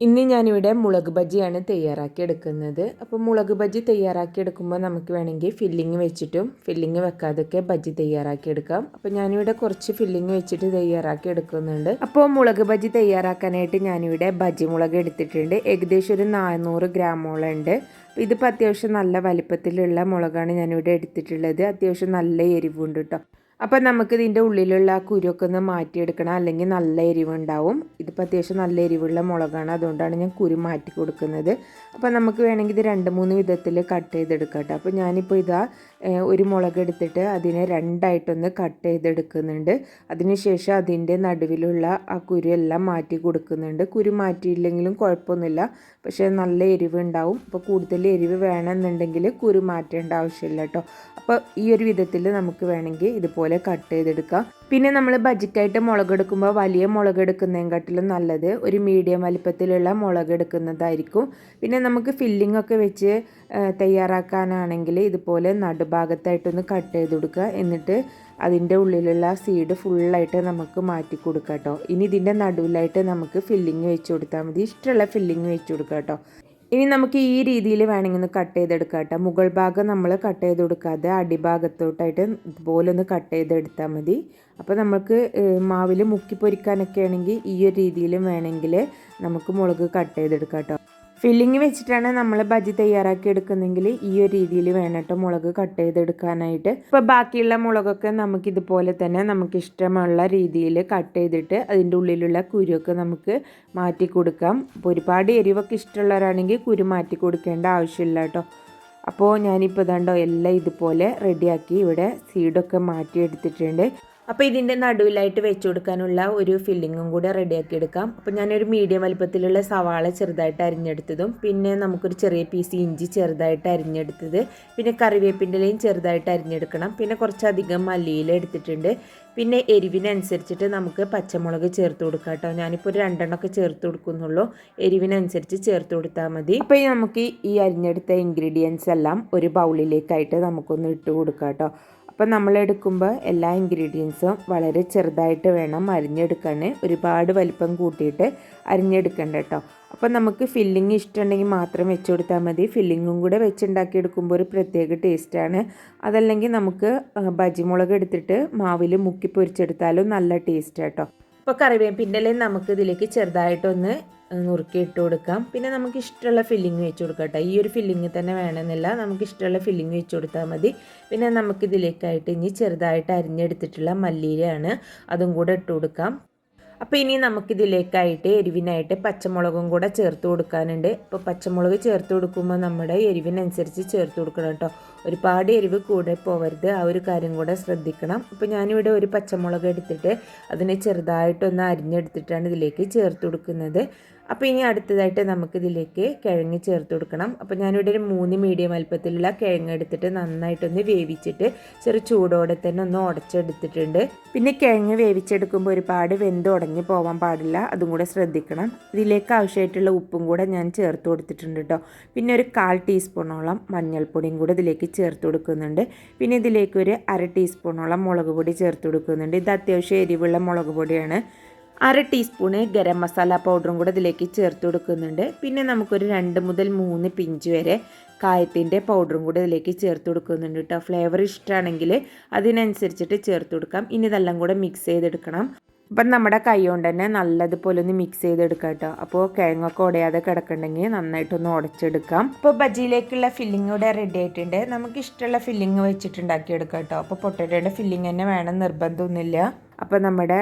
ഇന്ന് ഞാനിവിടെ മുളക് ബജിയാണ് തയ്യാറാക്കി എടുക്കുന്നത് അപ്പോൾ മുളക് ബജ്ജി തയ്യാറാക്കി എടുക്കുമ്പോൾ നമുക്ക് വേണമെങ്കിൽ ഫില്ലിങ് വെച്ചിട്ടും ഫില്ലിങ് വെക്കാതൊക്കെ ബജ്ജി തയ്യാറാക്കി എടുക്കാം അപ്പോൾ ഞാനിവിടെ കുറച്ച് ഫില്ലിങ് വെച്ചിട്ട് തയ്യാറാക്കി എടുക്കുന്നുണ്ട് അപ്പോൾ മുളക് ബജ്ജി തയ്യാറാക്കാനായിട്ട് ഞാനിവിടെ ബജ്ജി മുളക് എടുത്തിട്ടുണ്ട്. ഏകദേശം ഒരു നാനൂറ് ഗ്രാമോളം ഉണ്ട്. അപ്പോൾ ഇതിപ്പോൾ അത്യാവശ്യം നല്ല വലിപ്പത്തിലുള്ള മുളകാണ് ഞാനിവിടെ എടുത്തിട്ടുള്ളത്. അത്യാവശ്യം നല്ല എരിവുണ്ട് കേട്ടോ. അപ്പം നമുക്ക് ഇതിന്റെ ഉള്ളിലുള്ള ആ കുരുവൊക്കെ ഒന്ന് മാറ്റിയെടുക്കണം. അല്ലെങ്കിൽ നല്ല എരിവുണ്ടാവും. ഇതിപ്പോൾ അത്യാവശ്യം നല്ല എരിവുള്ള മുളകാണ്. അതുകൊണ്ടാണ് ഞാൻ കുരു മാറ്റി കൊടുക്കുന്നത്. അപ്പോൾ നമുക്ക് വേണമെങ്കിൽ ഇത് രണ്ട് മൂന്ന് വിധത്തിൽ കട്ട് ചെയ്തെടുക്കാം കേട്ടോ. അപ്പോൾ ഞാനിപ്പോൾ ഇതാ ഒരു മുളക് എടുത്തിട്ട് അതിനെ രണ്ടായിട്ടൊന്ന് കട്ട് ചെയ്തെടുക്കുന്നുണ്ട്. അതിനുശേഷം അതിന്റെ നടുവിലുള്ള ആ കുരു എല്ലാം മാറ്റി കൊടുക്കുന്നുണ്ട്. കുരു മാറ്റിയില്ലെങ്കിലും കുഴപ്പമൊന്നുമില്ല. പക്ഷേ നല്ല എരിവ് ഉണ്ടാവും അപ്പോൾ കൂടുതൽ എരിവ് വേണമെന്നുണ്ടെങ്കിൽ കുരു മാറ്റേണ്ട ആവശ്യമില്ല കേട്ടോ. അപ്പോൾ ഈ ഒരു വിധത്തിൽ നമുക്ക് വേണമെങ്കിൽ ഇതുപോലെ കട്ട് ചെയ്തെടുക്കുക. പിന്നെ നമ്മൾ ബജറ്റായിട്ട് മുളക് എടുക്കുമ്പോൾ വലിയ മുളക് എടുക്കുന്നതിനെക്കാട്ടിലും നല്ലത് ഒരു മീഡിയം വലിപ്പത്തിലുള്ള മുളക് എടുക്കുന്നതായിരിക്കും പിന്നെ നമുക്ക് ഫില്ലിംഗ് ഒക്കെ വെച്ച് തയ്യാറാക്കാനാണെങ്കിൽ ഇതുപോലെ നടുഭാഗത്തായിട്ടൊന്ന് കട്ട് ചെയ്ത് കൊടുക്കുക. എന്നിട്ട് അതിന്റെ ഉള്ളിലുള്ള സീഡ് ഫുള്ളായിട്ട് നമുക്ക് മാറ്റി കൊടുക്കാം കേട്ടോ ഇനി ഇതിന്റെ നടുവിലായിട്ട് നമുക്ക് ഫില്ലിങ് വെച്ച് കൊടുത്താൽ മതി. ഇഷ്ടമുള്ള ഫില്ലിങ് വെച്ച് കൊടുക്കാം കേട്ടോ ഇനി നമുക്ക് ഈ രീതിയിൽ വേണമെങ്കിൽ ഒന്ന് കട്ട് ചെയ്തെടുക്കാം കേട്ടോ. മുകൾ ഭാഗം നമ്മൾ കട്ട് ചെയ്ത് കൊടുക്കാതെ അടിഭാഗത്തോട്ടായിട്ട് ഇതുപോലെ ഒന്ന് കട്ട് ചെയ്തെടുത്താൽ മതി. അപ്പോൾ നമുക്ക് മാവിൽ മുക്കി പൊരിക്കാനൊക്കെ ആണെങ്കിൽ ഈ ഒരു രീതിയിലും വേണമെങ്കിൽ നമുക്ക് മുളക് കട്ട് ചെയ്തെടുക്കാം കേട്ടോ. ഫില്ലിങ് വെച്ചിട്ടാണ് നമ്മൾ ബജി തയ്യാറാക്കി എടുക്കുന്നെങ്കിൽ ഈ ഒരു രീതിയിൽ വേണം മുളക് കട്ട് ചെയ്തെടുക്കാനായിട്ട്. ഇപ്പോൾ ബാക്കിയുള്ള മുളകൊക്കെ നമുക്ക് ഇതുപോലെ തന്നെ നമുക്ക് ഇഷ്ടമുള്ള രീതിയിൽ കട്ട് ചെയ്തിട്ട് അതിന്റെ ഉള്ളിലുള്ള കുരുവൊക്കെ നമുക്ക് മാറ്റി കൊടുക്കാം. അപ്പോൾ ഒരുപാട് എരിവൊക്കെ ഇഷ്ടമുള്ളവരാണെങ്കിൽ കുരു മാറ്റി കൊടുക്കേണ്ട ആവശ്യമില്ല കേട്ടോ അപ്പോൾ ഞാനിപ്പോൾ ഇതാണ്ടോ എല്ലാം ഇതുപോലെ റെഡിയാക്കി ഇവിടെ സീഡൊക്കെ മാറ്റി എടുത്തിട്ടുണ്ട് അപ്പോൾ ഇതിന്റെ നടുവിലായിട്ട് വെച്ച് കൊടുക്കാനുള്ള ഒരു ഫില്ലിങ്ങും കൂടെ റെഡിയാക്കി എടുക്കാം. അപ്പോൾ ഞാനൊരു മീഡിയം വലുപ്പത്തിലുള്ള സവാള ചെറുതായിട്ട് അരിഞ്ഞെടുത്തതും പിന്നെ നമുക്കൊരു ചെറിയ പീസ് ഇഞ്ചി ചെറുതായിട്ട് അരിഞ്ഞെടുത്തത് പിന്നെ കറിവേപ്പിന്റെ ഇലയും ചെറുതായിട്ട് അരിഞ്ഞെടുക്കണം. പിന്നെ കുറച്ചധികം മല്ലിയില എടുത്തിട്ടുണ്ട്. പിന്നെ എരിവിനനുസരിച്ചിട്ട് നമുക്ക് പച്ചമുളക് ചേർത്ത് കൊടുക്കാം കേട്ടോ. ഞാനിപ്പോൾ ഒരു രണ്ടെണ്ണമൊക്കെ ചേർത്ത് കൊടുക്കുന്നുള്ളൂ. എരിവിനനുസരിച്ച് ചേർത്ത് കൊടുത്താൽ മതി. അപ്പോൾ നമുക്ക് ഈ അരിഞ്ഞെടുത്ത ഇൻഗ്രീഡിയൻസ് എല്ലാം ഒരു ബൗളിലേക്കായിട്ട് നമുക്കൊന്ന് ഇട്ട് കൊടുക്കാം കേട്ടോ. അപ്പം നമ്മൾ എടുക്കുമ്പോൾ എല്ലാ ഇൻഗ്രീഡിയൻസും വളരെ ചെറുതായിട്ട് വേണം അരിഞ്ഞെടുക്കാൻ ഒരുപാട് വലിപ്പം കൂട്ടിയിട്ട് അരിഞ്ഞെടുക്കണ്ട കേട്ടോ. അപ്പം നമുക്ക് ഫില്ലിങ് ഇഷ്ടമുണ്ടെങ്കിൽ മാത്രം വെച്ച് കൊടുത്താൽ മതി. ഫില്ലിങ്ങും കൂടെ വെച്ചുണ്ടാക്കി എടുക്കുമ്പോൾ ഒരു പ്രത്യേക ടേസ്റ്റാണ് അതല്ലെങ്കിൽ നമുക്ക് ബജിമുളക് എടുത്തിട്ട് മാവിൽ മുക്കി പൊരിച്ചെടുത്താലും നല്ല ടേസ്റ്റ് കേട്ടോ അപ്പോൾ കറിവേപ്പിന്റെ നമുക്ക് ഇതിലേക്ക് ചെറുതായിട്ടൊന്ന് നുറുക്കി ഇട്ട് കൊടുക്കാം. പിന്നെ നമുക്ക് ഇഷ്ടമുള്ള ഫില്ലിങ് വെച്ച് കൊടുക്കാം ഈ ഒരു ഫില്ലിങ് തന്നെ വേണമെന്നില്ല. നമുക്ക് ഇഷ്ടമുള്ള ഫില്ലിങ് വെച്ച് കൊടുത്താൽ മതി. പിന്നെ നമുക്കിതിലേക്കായിട്ട് ഇനി ചെറുതായിട്ട് അരിഞ്ഞെടുത്തിട്ടുള്ള മല്ലിയിലാണ് അതും കൂടെ ഇട്ട് കൊടുക്കാം. അപ്പോൾ ഇനി നമുക്കിതിലേക്കായിട്ട് എരിവിനായിട്ട് പച്ചമുളകും കൂടെ ചേർത്ത് കൊടുക്കാനുണ്ട്. അപ്പോൾ പച്ചമുളക് ചേർത്ത് കൊടുക്കുമ്പോൾ നമ്മുടെ എരിവിനനുസരിച്ച് ചേർത്ത് കൊടുക്കണം കേട്ടോ. ഒരുപാട് എരിവ് കൂടെ പോവരുത്. ആ ഒരു കാര്യം കൂടെ ശ്രദ്ധിക്കണം. അപ്പോൾ ഞാനിവിടെ ഒരു പച്ചമുളക് എടുത്തിട്ട് അതിനെ ചെറുതായിട്ടൊന്ന് അരിഞ്ഞെടുത്തിട്ടാണ് ഇതിലേക്ക് ചേർത്ത് കൊടുക്കുന്നത്. അപ്പോൾ ഇനി അടുത്തതായിട്ട് നമുക്കിതിലേക്ക് കിഴങ്ങ് ചേർത്ത് കൊടുക്കണം. അപ്പോൾ ഞാനിവിടെ ഒരു മൂന്ന് മീഡിയം വലുപ്പത്തിലുള്ള കിഴങ്ങ് എടുത്തിട്ട് നന്നായിട്ടൊന്ന് വേവിച്ചിട്ട് ചെറു ചൂടോടെ തന്നെ ഒന്ന് ഉടച്ചെടുത്തിട്ടുണ്ട്. പിന്നെ കിഴങ്ങ് വേവിച്ചെടുക്കുമ്പോൾ ഒരുപാട് വെന്ത് ഉടഞ്ഞു പോകാൻ പാടില്ല. അതും കൂടെ ശ്രദ്ധിക്കണം. ഇതിലേക്ക് ആവശ്യമായിട്ടുള്ള ഉപ്പും കൂടെ ഞാൻ ചേർത്ത് കൊടുത്തിട്ടുണ്ട് കേട്ടോ പിന്നെ ഒരു കാൽ ടീസ്പൂണോളം മഞ്ഞൾപ്പൊടിയും കൂടെ ഇതിലേക്ക് ചേർത്ത് കൊടുക്കുന്നുണ്ട്. പിന്നെ ഇതിലേക്ക് ഒരു അര ടീസ്പൂണോളം മുളക് പൊടി ചേർത്ത് കൊടുക്കുന്നുണ്ട്. ഇത് അത്യാവശ്യം എരിവുള്ള മുളക് പൊടിയാണ്. അര ടീസ്പൂണ് ഗരം മസാല പൗഡറും കൂടെ ഇതിലേക്ക് ചേർത്ത് കൊടുക്കുന്നുണ്ട്. പിന്നെ നമുക്കൊരു രണ്ട് മുതൽ മൂന്ന് പിഞ്ച് വരെ കായത്തിന്റെ പൗഡറും കൂടെ ഇതിലേക്ക് ചേർത്ത് കൊടുക്കുന്നുണ്ട് കേട്ടോ. ഫ്ലേവർ ഇഷ്ടമാണെങ്കിൽ അതിനനുസരിച്ചിട്ട് ചേർത്ത് കൊടുക്കാം. ഇനി ഇതെല്ലാം കൂടെ മിക്സ് ചെയ്തെടുക്കണം. അപ്പം നമ്മുടെ കൈ കൊണ്ട് തന്നെ നല്ലതുപോലെ ഒന്ന് മിക്സ് ചെയ്തെടുക്കാം കേട്ടോ. അപ്പോൾ കിഴങ്ങൊക്കെ ഉടയാതെ കിടക്കണമെങ്കിൽ നന്നായിട്ടൊന്ന് ഉടച്ചെടുക്കാം. അപ്പോൾ ബജിയിലേക്കുള്ള ഫില്ലിംഗ് ഇവിടെ റെഡി ആയിട്ടുണ്ട്. നമുക്ക് ഇഷ്ടമുള്ള ഫില്ലിംഗ് വെച്ചിട്ടുണ്ടാക്കി എടുക്കാം കേട്ടോ. അപ്പോൾ പൊട്ടറ്റോയുടെ ഫില്ലിംഗ് തന്നെ വേണം. നിർബന്ധമൊന്നുമില്ല. അപ്പോൾ നമ്മുടെ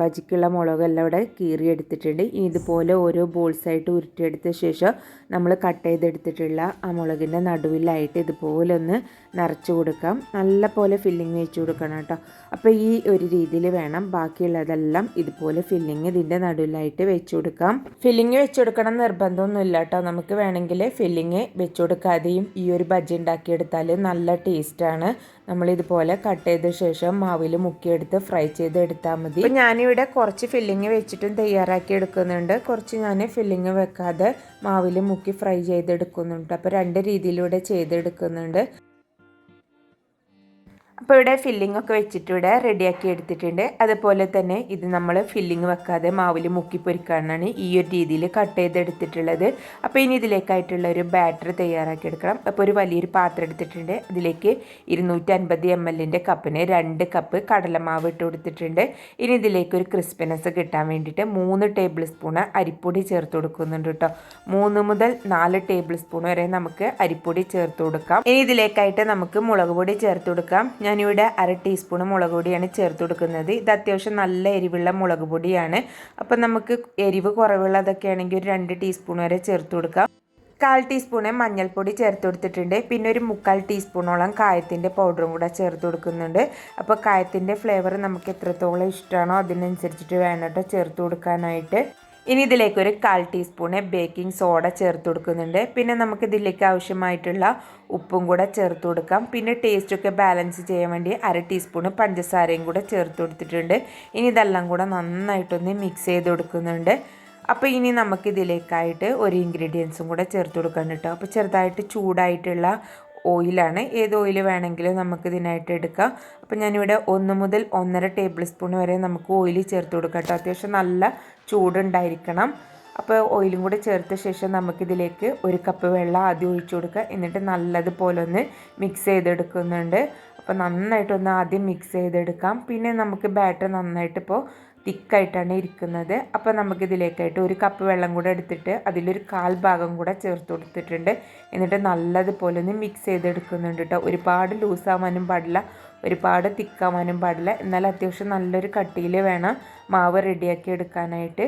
ബജിക്കുള്ള മുളകെല്ലാം ഇവിടെ കീറി എടുത്തിട്ടുണ്ട് ഇതുപോലെ ഓരോ ബോൾസായിട്ട് ഉരുട്ടിയെടുത്ത ശേഷം നമ്മൾ കട്ട് ചെയ്തെടുത്തിട്ടുള്ള ആ മുളകിന്റെ നടുവിലായിട്ട് ഇതുപോലെ ഒന്ന് നിറച്ച് കൊടുക്കാം. നല്ല പോലെ ഫില്ലിങ് വെച്ച് കൊടുക്കണം കേട്ടോ. അപ്പോൾ ഈ ഒരു രീതിയിൽ വേണം. ബാക്കിയുള്ളതെല്ലാം ഇതുപോലെ ഫില്ലിങ് ഇതിന്റെ നടുവിലായിട്ട് വെച്ച് കൊടുക്കാം. ഫില്ലിങ് വെച്ച് കൊടുക്കണം നിർബന്ധമൊന്നുമില്ല കേട്ടോ. നമുക്ക് വേണമെങ്കിൽ ഫില്ലിങ് വെച്ച് കൊടുക്കാതെയും ഈ ഒരു ബജ്ജി ഉണ്ടാക്കിയെടുത്താൽ നല്ല ടേസ്റ്റാണ് നമ്മളിതുപോലെ കട്ട് ചെയ്ത ശേഷം മാവിൽ മുക്കിയെടുത്ത് ഫ്രൈ ചെയ്ത് എടുത്താൽ മതി. അപ്പോൾ ഞാനിവിടെ കുറച്ച് ഫില്ലിങ് വെച്ചിട്ടും തയ്യാറാക്കി എടുക്കുന്നുണ്ട്. കുറച്ച് ഞാൻ ഫില്ലിങ് വെക്കാതെ മാവിൽ മുക്കി ഫ്രൈ ചെയ്തെടുക്കുന്നുണ്ട്. അപ്പോൾ രണ്ട് രീതിയിലൂടെ ചെയ്തെടുക്കുന്നുണ്ട്. അപ്പോൾ ഇവിടെ ഫില്ലിംഗ് ഒക്കെ വെച്ചിട്ട് ഇവിടെ റെഡിയാക്കി എടുത്തിട്ടുണ്ട്. അതുപോലെ തന്നെ ഇത് നമ്മൾ ഫില്ലിംഗ് വെക്കാതെ മാവിൽ മുക്കി പൊരിക്കാനാണ് ഈ ഒരു രീതിയിൽ കട്ട് ചെയ്തെടുത്തിട്ടുള്ളത്. അപ്പോൾ ഇനി ഇതിലേക്കായിട്ടുള്ള ഒരു ബാറ്റർ തയ്യാറാക്കി എടുക്കണം. അപ്പോൾ ഒരു വലിയൊരു പാത്രം എടുത്തിട്ടുണ്ട്. അതിലേക്ക് ഇരുന്നൂറ്റി അൻപത് എം എല്ലിന്റെ കപ്പിന് രണ്ട് കപ്പ് കടലമാവ് ഇട്ട് കൊടുത്തിട്ടുണ്ട്. ഇനി ഇതിലേക്ക് ഒരു ക്രിസ്പിനെസ് കിട്ടാൻ വേണ്ടിയിട്ട് മൂന്ന് ടേബിൾ സ്പൂൺ അരിപ്പൊടി ചേർത്ത് കൊടുക്കുന്നുണ്ട് കേട്ടോ. മൂന്ന് മുതൽ നാല് ടേബിൾ സ്പൂൺ വരെ നമുക്ക് അരിപ്പൊടി ചേർത്ത് കൊടുക്കാം. ഇനി ഇതിലേക്കായിട്ട് നമുക്ക് മുളക് പൊടി ചേർത്ത് കൊടുക്കാം. ഞാനിവിടെ അര ടീസ്പൂൺ മുളക് പൊടിയാണ് ചേർത്ത് കൊടുക്കുന്നത്. ഇത് അത്യാവശ്യം നല്ല എരിവുള്ള മുളക് പൊടിയാണ് അപ്പം നമുക്ക് എരിവ് കുറവുള്ളതൊക്കെ ആണെങ്കിൽ ഒരു രണ്ട് ടീസ്പൂൺ വരെ ചേർത്ത് കൊടുക്കാം. കാൽ ടീസ്പൂണ് മഞ്ഞൾപ്പൊടി ചേർത്ത് കൊടുത്തിട്ടുണ്ട്. പിന്നെ ഒരു മുക്കാൽ ടീസ്പൂണോളം കായത്തിന്റെ പൗഡറും കൂടെ ചേർത്ത് കൊടുക്കുന്നുണ്ട്. അപ്പോൾ കായത്തിന്റെ ഫ്ലേവർ നമുക്ക് എത്രത്തോളം ഇഷ്ടമാണോ അതിനനുസരിച്ചിട്ട് വേണം കേട്ടോ ചേർത്ത് കൊടുക്കാനായിട്ട്. ഇനി ഇതിലേക്ക് ഒരു കാൽ ടീസ്പൂണ് ബേക്കിംഗ് സോഡ ചേർത്ത് കൊടുക്കുന്നുണ്ട്. പിന്നെ നമുക്ക് ഇതിലേക്ക് ആവശ്യമായിട്ടുള്ള ഉപ്പും കൂടെ ചേർത്ത് കൊടുക്കാം. പിന്നെ ടേസ്റ്റൊക്കെ ബാലൻസ് ചെയ്യാൻ വേണ്ടി അര ടീസ്പൂണ് പഞ്ചസാരയും കൂടെ ചേർത്ത് കൊടുത്തിട്ടുണ്ട്. ഇനി ഇതെല്ലാം കൂടെ നന്നായിട്ടൊന്ന് മിക്സ് ചെയ്ത് കൊടുക്കുന്നുണ്ട്. അപ്പോൾ ഇനി നമുക്കിതിലേക്കായിട്ട് ഒരു ഇൻഗ്രീഡിയൻസും കൂടെ ചേർത്ത് കൊടുക്കാൻ കേട്ടോ. അപ്പോൾ ചെറുതായിട്ട് ചൂടായിട്ടുള്ള ഓയിലാണ്. ഏത് ഓയിൽ വേണമെങ്കിലും നമുക്ക് ഇതിനായിട്ട് എടുക്കാം. അപ്പോൾ ഞാനിവിടെ ഒന്ന് മുതൽ ഒന്നര ടേബിൾ സ്പൂൺ വരെ നമുക്ക് ഓയിൽ ചേർത്ത് കൊടുക്കാം കേട്ടോ. അത്യാവശ്യം നല്ല ചൂടുണ്ടായിരിക്കണം. അപ്പോൾ ഓയിലും കൂടെ ചേർത്ത ശേഷം നമുക്കിതിലേക്ക് ഒരു കപ്പ് വെള്ളം ആദ്യം ഒഴിച്ചു കൊടുക്കുക. എന്നിട്ട് നല്ലതുപോലെ ഒന്ന് മിക്സ് ചെയ്തെടുക്കുന്നുണ്ട്. അപ്പോൾ നന്നായിട്ടൊന്ന് ആദ്യം മിക്സ് ചെയ്തെടുക്കാം. പിന്നെ നമുക്ക് ബാറ്റർ നന്നായിട്ട് ഇപ്പോൾ തിക്കായിട്ടാണ് ഇരിക്കുന്നത്. അപ്പോൾ നമുക്കിതിലേക്കായിട്ട് ഒരു കപ്പ് വെള്ളം കൂടെ എടുത്തിട്ട് അതിലൊരു കാൽ ഭാഗം കൂടെ ചേർത്ത് കൊടുത്തിട്ടുണ്ട്. എന്നിട്ട് നല്ലതുപോലെ ഒന്ന് മിക്സ് ചെയ്തെടുക്കുന്നുണ്ട് കേട്ടോ ഒരുപാട് ലൂസാവാനും പാടില്ല ഒരുപാട് തിക്കാവാനും പാടില്ല. എന്നാൽ അത്യാവശ്യം നല്ലൊരു കട്ടിയിൽ വേണം മാവ് റെഡിയാക്കി എടുക്കാനായിട്ട്.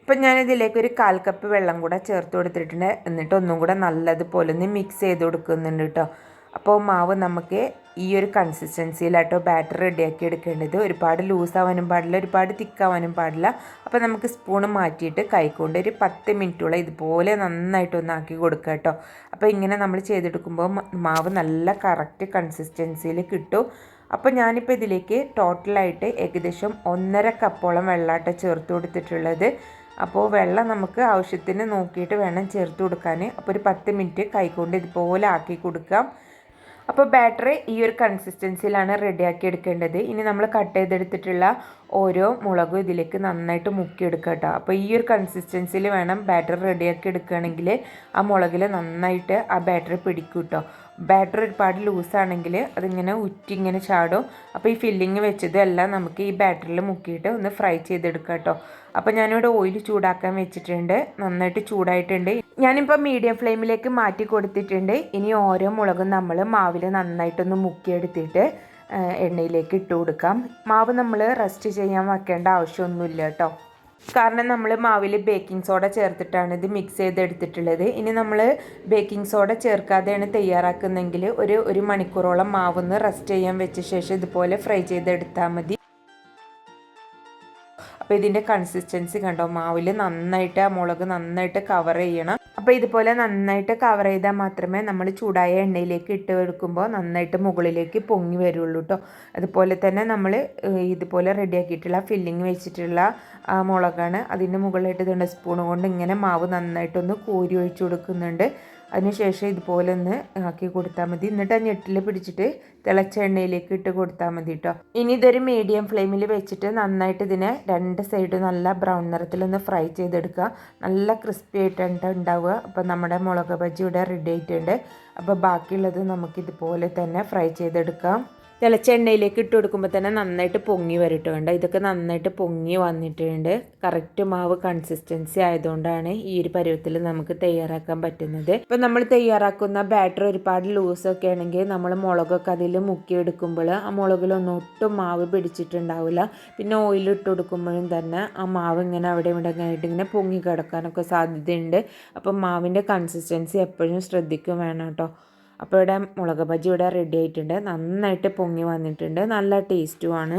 ഇപ്പം ഞാനിതിലേക്ക് ഒരു കാൽ കപ്പ് വെള്ളം കൂടെ ചേർത്ത് കൊടുത്തിട്ടുണ്ട്. എന്നിട്ട് ഒന്നും കൂടെ നല്ലതുപോലെ ഒന്ന് മിക്സ് ചെയ്ത് കൊടുക്കുന്നുണ്ട് കേട്ടോ അപ്പോൾ മാവ് നമുക്ക് ഈ ഒരു കൺസിസ്റ്റൻസിയിലാട്ടോ ബാറ്റർ റെഡിയാക്കി എടുക്കേണ്ടത്. ഒരുപാട് ലൂസാവാനും പാടില്ല ഒരുപാട് തിക്കാവാനും പാടില്ല. അപ്പോൾ നമുക്ക് സ്പൂൺ മാറ്റിയിട്ട് കൈക്കൊണ്ട് ഒരു പത്ത് മിനിറ്റോളം ഇതുപോലെ നന്നായിട്ടൊന്ന് ആക്കി കൊടുക്കുക കേട്ടോ അപ്പോൾ ഇങ്ങനെ നമ്മൾ ചെയ്തെടുക്കുമ്പോൾ മാവ് നല്ല കറക്റ്റ് കൺസിസ്റ്റൻസിയിൽ കിട്ടും. അപ്പോൾ ഞാനിപ്പോൾ ഇതിലേക്ക് ടോട്ടലായിട്ട് ഏകദേശം ഒന്നര കപ്പോളം വെള്ളാട്ട ചേർത്ത് കൊടുത്തിട്ടുള്ളത്. അപ്പോൾ വെള്ളം നമുക്ക് ആവശ്യത്തിന് നോക്കിയിട്ട് വേണം ചേർത്ത് കൊടുക്കാൻ. അപ്പോൾ ഒരു പത്ത് മിനിറ്റ് കൈകൊണ്ട് ഇതുപോലെ ആക്കി കൊടുക്കാം. അപ്പോൾ ബാറ്ററി ഈ ഒരു കൺസിസ്റ്റൻസിയിലാണ് റെഡിയാക്കി എടുക്കേണ്ടത്. ഇനി നമ്മൾ കട്ട് ചെയ്തെടുത്തിട്ടുള്ള ഓരോ മുളകും ഇതിലേക്ക് നന്നായിട്ട് മുക്കിയെടുക്കുക കേട്ടോ അപ്പോൾ ഈ ഒരു കൺസിസ്റ്റൻസിയിൽ വേണം ബാറ്ററി റെഡിയാക്കി എടുക്കുകയാണെങ്കിൽ ആ മുളകിൽ നന്നായിട്ട് ആ ബാറ്ററി പിടിക്കും കേട്ടോ ബാറ്റർ ഒരുപാട് ലൂസാണെങ്കിൽ അതിങ്ങനെ ഉറ്റിങ്ങനെ ചാടും. അപ്പോൾ ഈ ഫില്ലിങ് വെച്ചതെല്ലാം നമുക്ക് ഈ ബാറ്ററിൽ മുക്കിയിട്ട് ഒന്ന് ഫ്രൈ ചെയ്തെടുക്കാം കേട്ടോ അപ്പോൾ ഞാനിവിടെ ഓയിൽ ചൂടാക്കാൻ വെച്ചിട്ടുണ്ട്. നന്നായിട്ട് ചൂടായിട്ടുണ്ട്. ഞാനിപ്പോൾ മീഡിയം ഫ്ലെയിമിലേക്ക് മാറ്റി കൊടുത്തിട്ടുണ്ട്. ഇനി ഓരോ മുളകും നമ്മൾ മാവിൽ നന്നായിട്ടൊന്ന് മുക്കിയെടുത്തിട്ട് എണ്ണയിലേക്ക് ഇട്ട് കൊടുക്കാം. മാവ് നമ്മൾ റെസ്റ്റ് ചെയ്യാൻ വെക്കേണ്ട ആവശ്യമൊന്നുമില്ല കേട്ടോ കാരണം നമ്മൾ മാവിൽ ബേക്കിംഗ് സോഡ ചേർത്തിട്ടാണ് ഇത് മിക്സ് ചെയ്തെടുത്തിട്ടുള്ളത്. ഇനി നമ്മൾ ബേക്കിംഗ് സോഡ ചേർക്കാതെയാണ് തയ്യാറാക്കുന്നതെങ്കിൽ ഒരു ഒരു മണിക്കൂറോളം മാവൊന്ന് റെസ്റ്റ് ചെയ്യാൻ വെച്ച ശേഷം ഇതുപോലെ ഫ്രൈ ചെയ്തെടുത്താൽ മതി. അപ്പോൾ ഇതിന്റെ കൺസിസ്റ്റൻസി കണ്ടോ? മാവിൽ നന്നായിട്ട് ആ മുളക് നന്നായിട്ട് കവർ ചെയ്യണം. അപ്പോൾ ഇതുപോലെ നന്നായിട്ട് കവർ ചെയ്താൽ മാത്രമേ നമ്മൾ ചൂടായ എണ്ണയിലേക്ക് ഇട്ട് എടുക്കുമ്പോൾ നന്നായിട്ട് മുകളിലേക്ക് പൊങ്ങി വരുള്ളൂ കേട്ടോ അതുപോലെ തന്നെ നമ്മൾ ഇതുപോലെ റെഡിയാക്കിയിട്ടുള്ള ഫില്ലിങ് വെച്ചിട്ടുള്ള മുളകാണ്. അതിന്റെ മുകളിലായിട്ട് ഇതുണ്ട് സ്പൂൺ കൊണ്ട് ഇങ്ങനെ മാവ് നന്നായിട്ടൊന്ന് കോരി ഒഴിച്ചു കൊടുക്കുന്നുണ്ട്. അതിനുശേഷം ഇതുപോലെ ഒന്ന് ആക്കി കൊടുത്താൽ മതി. എന്നിട്ട് ആ ഞെട്ടിൽ പിടിച്ചിട്ട് തിളച്ച എണ്ണയിലേക്ക് ഇട്ട് കൊടുത്താൽ മതി കേട്ടോ ഇനി ഇതൊരു മീഡിയം ഫ്ലെയിമിൽ വെച്ചിട്ട് നന്നായിട്ട് ഇതിനെ രണ്ട് സൈഡ് നല്ല ബ്രൗൺ നിറത്തിലൊന്ന് ഫ്രൈ ചെയ്തെടുക്കുക. നല്ല ക്രിസ്പി ആയിട്ടാണ് ഉണ്ടാവുക. അപ്പോൾ നമ്മുടെ മുളക് ബജ്ജി ഇവിടെ റെഡി ആയിട്ടുണ്ട്. അപ്പോൾ ബാക്കിയുള്ളത് നമുക്കിതുപോലെ തന്നെ ഫ്രൈ ചെയ്തെടുക്കാം. തിളച്ച എണ്ണയിലേക്ക് ഇട്ട് കൊടുക്കുമ്പോൾ തന്നെ നന്നായിട്ട് പൊങ്ങി വരട്ട് വേണ്ട ഇതൊക്കെ നന്നായിട്ട് പൊങ്ങി വന്നിട്ടുണ്ട്. കറക്റ്റ് മാവ് കൺസിസ്റ്റൻസി ആയതുകൊണ്ടാണ് ഈ ഒരു പരുവത്തിൽ നമുക്ക് തയ്യാറാക്കാൻ പറ്റുന്നത്. ഇപ്പം നമ്മൾ തയ്യാറാക്കുന്ന ബാറ്റർ ഒരുപാട് ലൂസൊക്കെ ആണെങ്കിൽ നമ്മൾ മുളകൊക്കെ അതിൽ മുക്കിയെടുക്കുമ്പോൾ ആ മുളകിലൊന്നും ഒട്ടും മാവ് പിടിച്ചിട്ടുണ്ടാവില്ല. പിന്നെ ഓയിൽ ഇട്ട് കൊടുക്കുമ്പോഴും തന്നെ ആ മാവ് ഇങ്ങനെ അവിടെ ഇവിടെ ആയിട്ട് ഇങ്ങനെ പൊങ്ങി കിടക്കാനൊക്കെ സാധ്യതയുണ്ട്. അപ്പം മാവിന്റെ കൺസിസ്റ്റൻസി എപ്പോഴും ശ്രദ്ധിക്കും വേണം കേട്ടോ. അപ്പോൾ ഇവിടെ മുളക് ബജ്ജി ഇവിടെ റെഡി ആയിട്ടുണ്ട്. നന്നായിട്ട് പൊങ്ങി വന്നിട്ടുണ്ട്. നല്ല ടേസ്റ്റുമാണ്